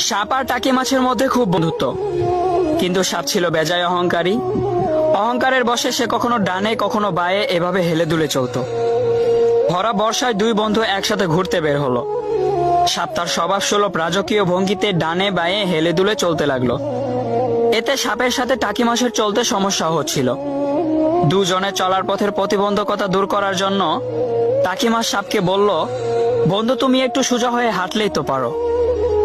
সাপ আর টাকি মাছের মধ্যে খুব বন্ধুত্ব। কিন্তু সাপ ছিল বেজায় অহংকারী। অহংকারের বসে সে কখনো ডানে, কখনো বায়ে এভাবে হেলে দুলে চলতো। ভরা বর্ষায় দুই বন্ধু একসাথে ঘুরতে বের হলো। সাপ তার স্বভাব সুলভ রাজকীয় ভঙ্গিতে ডানে, বায়ে হেলে দুলে চলতে লাগল। এতে সাপের সাথে টাকি মাছের চলতে সমস্যা হচ্ছিল। দুজনে চলার পথের প্রতিবন্ধকতা দূর করার জন্য টাকি মাছ সাপকে বলল, বন্ধু, তুমি একটু সোজা হয়ে হাঁটলেই তো পারো।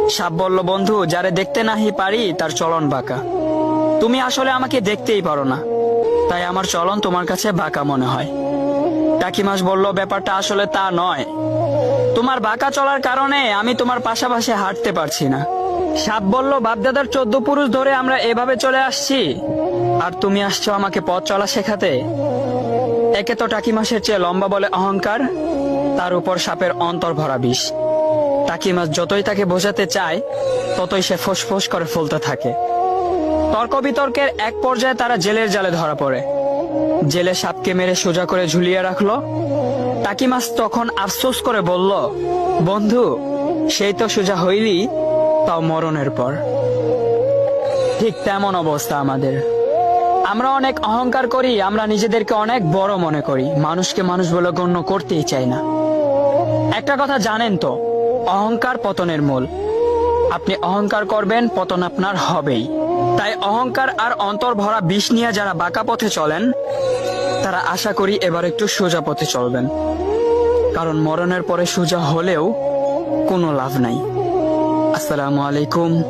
সাপ বলল, বন্ধু, যারে দেখতে নাহি পারি, তার চলন বাঁকা। তুমি আসলে আমাকে দেখতেই পারো না। তাই আমার চলন তোমার কাছে বাঁকা মনে হয়। টাকি মাছ বলল, ব্যাপারটা আসলে তা নয়। তোমার বাঁকা চলার কারণে আমি তোমার পাশাপাশি হাঁটতে পারছি না। সাপ বলল, বাপদাদার চোদ্দ পুরুষ ধরে আমরা এভাবে চলে আসছি, আর তুমি আসছো আমাকে পথ চলা শেখাতে? একে তো টাকি মাসের চেয়ে লম্বা বলে অহংকার, তার উপর সাপের অন্তর ভরা বিষ। টাকি মাছ যতই তাকে বোঝাতে চায়, ততই সে ফোঁস করে ফুলতে থাকে। তর্ক বিতর্কের এক পর্যায়ে তারা জেলের জালে ধরা পড়ে। জেলে সাপকে মেরে সোজা করে ঝুলিয়ে রাখল। টাকি মাছ তখন আফসোস করে বলল, বন্ধু, সেই তো সোজা হইলি, তাও মরণের পর। ঠিক তেমন অবস্থা আমাদের। আমরা অনেক অহংকার করি, আমরা নিজেদেরকে অনেক বড় মনে করি। মানুষকে মানুষ বলে গণ্য করতেই চাই না। একটা কথা জানেন তো অহংকার পতনের মূল। আপনি অহংকার করবেন, পতন আপনার হবেই। তাই অহংকার আর অন্তর ভরা বিষ নিয়ে যারা বাঁকা পথে চলেন, তারা আশা করি এবার একটু সোজা পথে চলবেন। কারণ মরণের পরে সোজা হলেও কোনো লাভ নাই। আসসালামু আলাইকুম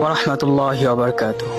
ওরহমতুল্লাহ বারকাতুহ।